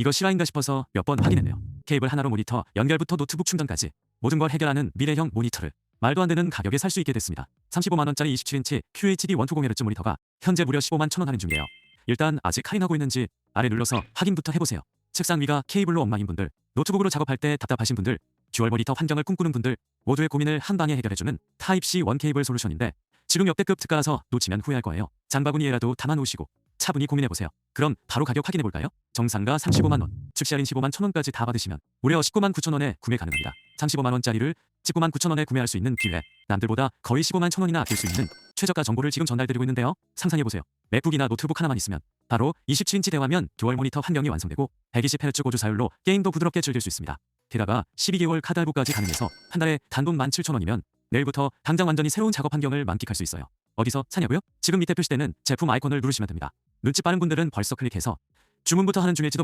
이거 실화인가 싶어서 몇 번 확인했네요. 케이블 하나로 모니터, 연결부터 노트북 충전까지 모든 걸 해결하는 미래형 모니터를 말도 안 되는 가격에 살 수 있게 됐습니다. 35만 원짜리 27인치 QHD 120Hz 모니터가 현재 무려 15만 1천 원 할인 중이에요. 일단 아직 할인하고 있는지 아래 눌러서 확인부터 해보세요. 책상 위가 케이블로 엉망인 분들, 노트북으로 작업할 때 답답하신 분들, 듀얼 모니터 환경을 꿈꾸는 분들 모두의 고민을 한 방에 해결해주는 타입C 원 케이블 솔루션인데 지금 역대급 특가라서 놓치면 후회할 거예요. 장바구니에라도 담아놓으시고 차분히 고민해보세요. 그럼 바로 가격 확인해볼까요? 정상가 35만 원, 즉시 할인 15만 1천 원까지 다 받으시면 무려 19만 9천 원에 구매 가능합니다. 35만 원짜리를 19만 9천 원에 구매할 수 있는 기회. 남들보다 거의 15만 천 원이나 아낄 수 있는 최저가 정보를 지금 전달드리고 있는데요. 상상해보세요. 맥북이나 노트북 하나만 있으면 바로 27인치 대화면 듀얼 모니터 환경이 완성되고 120Hz 고주 사율로 게임도 부드럽게 즐길 수 있습니다. 게다가 12개월 카드 할부까지 가능해서 한 달에 단돈 17,000원이면 내일부터 당장 완전히 새로운 작업 환경을 만끽할 수 있어요. 어디서 사냐고요? 지금 밑에 표시되는 제품 아이콘을 누르시면 됩니다. 눈치 빠른 분들은 벌써 클릭해서 주문부터 하는 중일지도